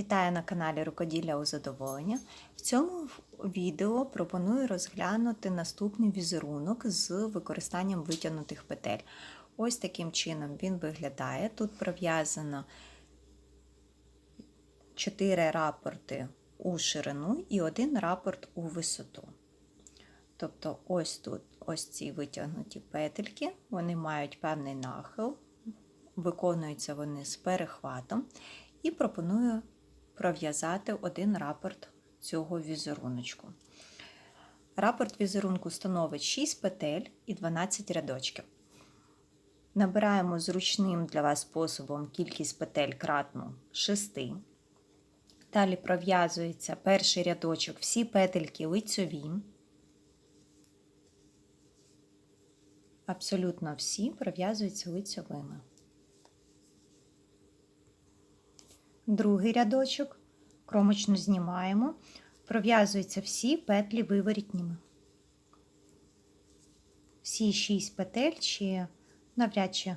Вітаю на каналі Рукоділля у задоволення. В цьому відео пропоную розглянути наступний візерунок з використанням витягнутих петель. Ось таким чином він виглядає. Тут пров'язано 4 рапорти у ширину і один рапорт у висоту. Тобто, ось тут ось ці витягнуті петельки, вони мають певний нахил, виконуються вони з перехватом, і пропоную пров'язати один рапорт цього візеруночку. Рапорт візерунку становить 6 петель і 12 рядочків. Набираємо зручним для вас способом кількість петель кратну 6. Далі пров'язується перший рядочок, всі петельки лицьові. Абсолютно всі пров'язуються лицьовими. Другий рядочок, кромочну знімаємо, пров'язуються всі петлі виворітніми. Всі шість петель, чи навряд чи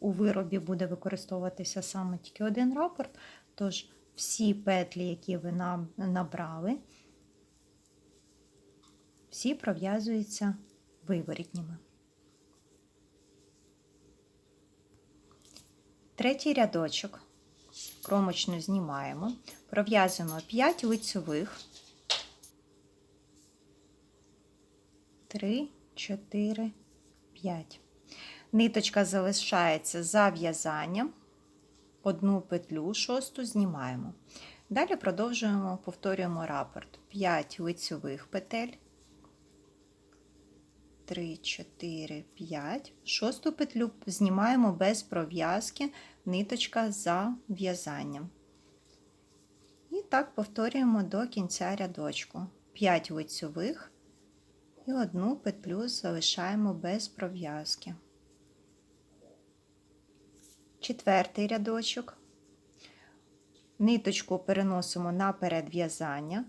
у виробі буде використовуватися саме тільки один рапорт, тож всі петлі, які ви набрали, всі пров'язуються виворітніми. Третій рядочок кромочну знімаємо, пров'язуємо 5 лицьових, 3, 4, 5. Ниточка залишається за в'язанням, одну петлю шосту знімаємо. Далі продовжуємо, повторюємо рапорт. 5 лицьових петель, 3, 4, 5. Шосту петлю знімаємо без пров'язки, ниточка за в'язанням. І так повторюємо до кінця рядочку. 5 лицьових і одну петлю залишаємо без пров'язки. Четвертий рядочок. Ниточку переносимо на передв'язання.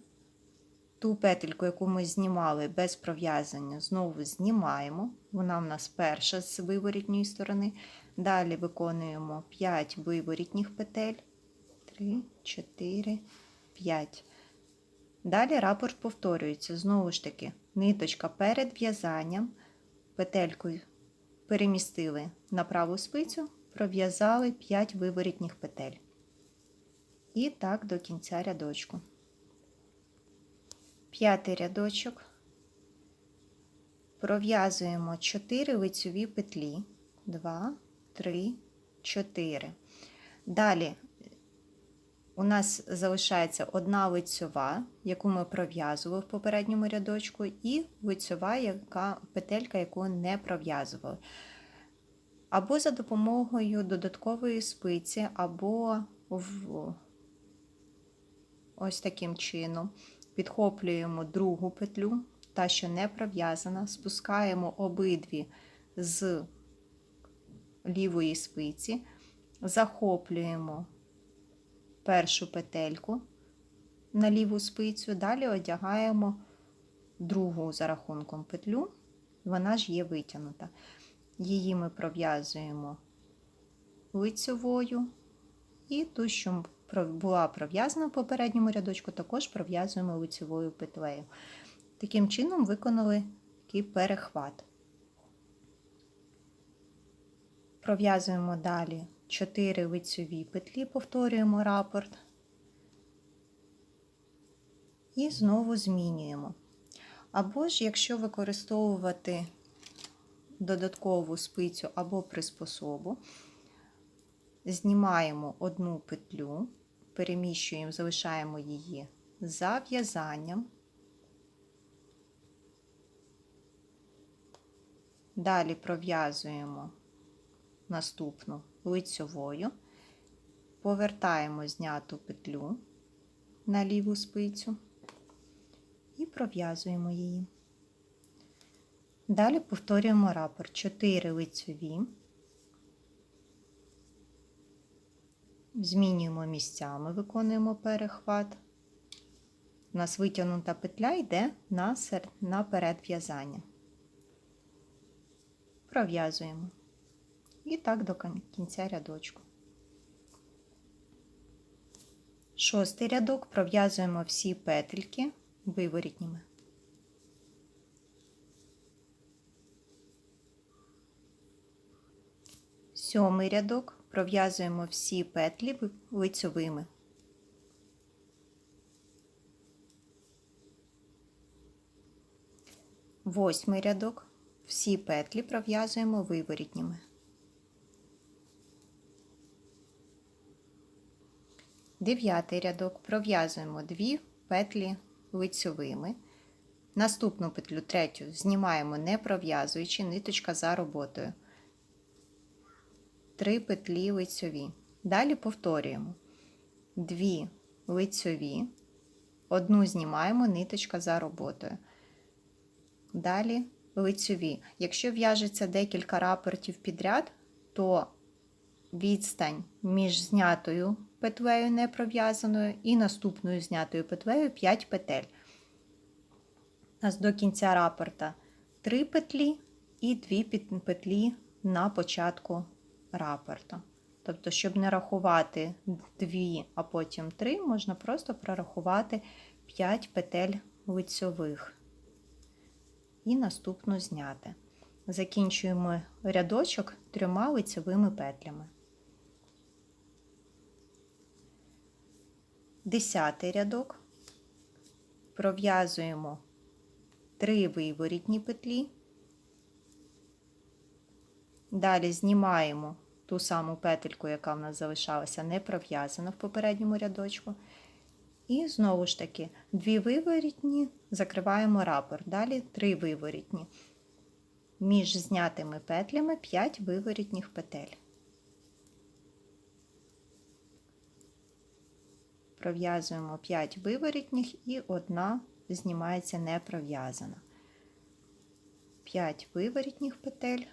Ту петельку, яку ми знімали без пров'язання, знову знімаємо. Вона в нас перша з виворітньої сторони. Далі виконуємо 5 виворітніх петель. 3, 4, 5. Далі рапорт повторюється. Знову ж таки, ниточка перед в'язанням, петелькою перемістили на праву спицю, пров'язали 5 виворітніх петель. І так до кінця рядочку. П'ятий рядочок. Пров'язуємо 4 лицьові петлі. 2, 3, 4. Далі у нас залишається одна лицьова, яку ми пров'язували в попередньому рядочку, і лицьова яка, петелька, яку не пров'язували. Або за допомогою додаткової спиці, або в ось таким чином. Підхоплюємо другу петлю, та, що не пров'язана, спускаємо обидві з лівої спиці, захоплюємо першу петельку на ліву спицю, далі одягаємо другу за рахунком петлю, вона ж є витягнута. Її ми пров'язуємо лицьовою і ту, що була пров'язана в попередньому рядочку, також пров'язуємо лицевою петлею. Таким чином виконали такий перехват. Пров'язуємо далі 4 лицеві петлі, повторюємо рапорт. І знову змінюємо. Або ж, якщо використовувати додаткову спицю або приспособу, знімаємо одну петлю, переміщуємо, залишаємо її за в'язанням. Далі пров'язуємо наступну лицьовою, повертаємо зняту петлю на ліву спицю і пров'язуємо її. Далі повторюємо рапорт 4 лицьові. Змінюємо місцями, виконуємо перехват. У нас витягнута петля йде на, сер... на передв'язання. Пров'язуємо. І так до кінця рядочку. Шостий рядок пров'язуємо всі петельки виворітніми. Сьомий рядок пров'язуємо всі петлі лицьовими. Восьмий рядок всі петлі пров'язуємо виворітніми. Дев'ятий рядок пров'язуємо дві петлі лицьовими. Наступну петлю третю знімаємо не пров'язуючи, ниточка за роботою. Три петлі лицьові. Далі повторюємо. Дві лицьові, одну знімаємо, ниточка за роботою. Далі лицьові. Якщо в'яжеться декілька рапортів підряд, то відстань між знятою петлею не пров'язаною і наступною знятою петлею 5 петель. У нас до кінця рапорта 3 петлі і 2 петлі на початку рапорта. Тобто, щоб не рахувати 2, а потім 3, можна просто прорахувати 5 петель лицьових і наступну зняти. Закінчуємо рядочок трьома лицевими петлями. Десятий рядок пров'язуємо 3 виворітні петлі. Далі знімаємо ту саму петельку, яка в нас залишалася не пров'язана в попередньому рядочку. І знову ж таки, дві виворітні, закриваємо рапорт. Далі три виворітні. Між знятими петлями 5 виворітніх петель. Пров'язуємо 5 виворітніх і одна знімається не пров'язана. 5 виворітніх петель.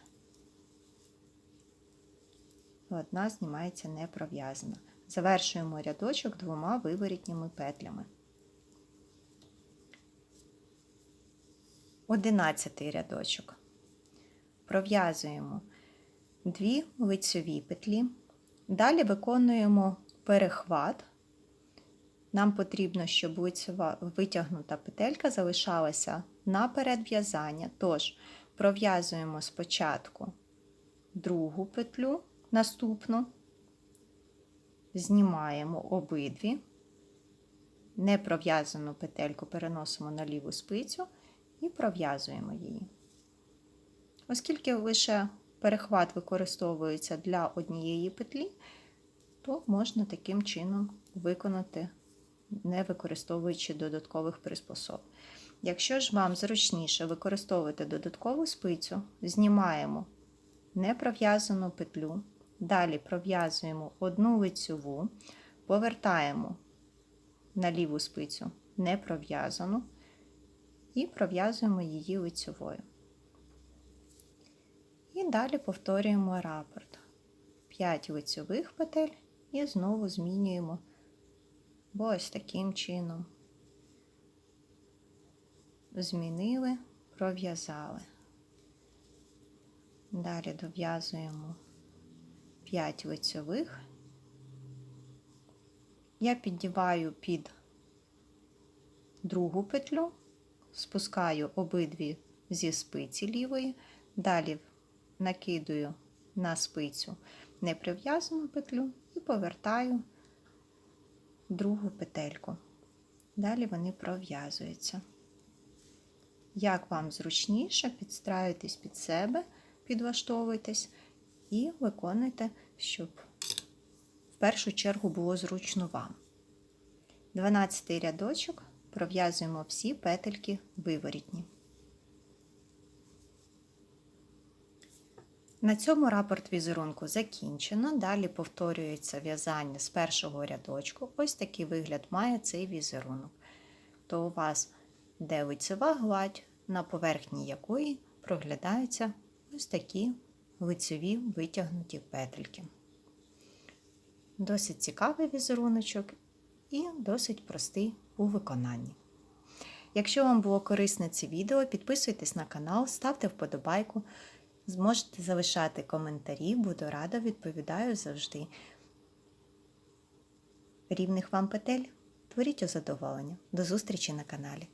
Одна знімається не пров'язана. Завершуємо рядочок двома виворітніми петлями. Одинадцятий рядочок. Пров'язуємо дві лицьові петлі. Далі виконуємо перехват. Нам потрібно, щоб лицева витягнута петелька залишалася на передв'язання. Тож пров'язуємо спочатку другу петлю, наступну знімаємо обидві, непров'язану петельку переносимо на ліву спицю і пров'язуємо її. Оскільки лише перехват використовується для однієї петлі, то можна таким чином виконати, не використовуючи додаткових приспособ. Якщо ж вам зручніше використовувати додаткову спицю, знімаємо непров'язану петлю, Далі пров'язуємо одну лицьову, повертаємо на ліву спицю не пров'язану і пров'язуємо її лицьовою. І далі повторюємо рапорт. 5 лицьових петель і знову змінюємо бо ось таким чином. Змінили, пров'язали. Далі дов'язуємо 5 лицьових. Я піддіваю під другу петлю, спускаю обидві зі спиці лівої, далі накидую на спицю неприв'язану петлю і повертаю другу петельку. Далі вони пров'язуються. Як вам зручніше, підстраюйтесь під себе, підлаштовуйтесь і виконуйте, щоб в першу чергу було зручно вам. 12 рядочок пров'язуємо всі петельки виворітні. На цьому рапорт візерунку закінчено. Далі повторюється в'язання з першого рядочку. Ось такий вигляд має цей візерунок. То у вас де лицева гладь, на поверхні якої проглядаються ось такі лицеві витягнуті петельки. Досить цікавий візеруночок і досить простий у виконанні. Якщо вам було корисне це відео, підписуйтесь на канал, ставте вподобайку, зможете залишати коментарі, буду рада, відповідаю завжди. рівних вам петель. Творіть у задоволення. До зустрічі на каналі.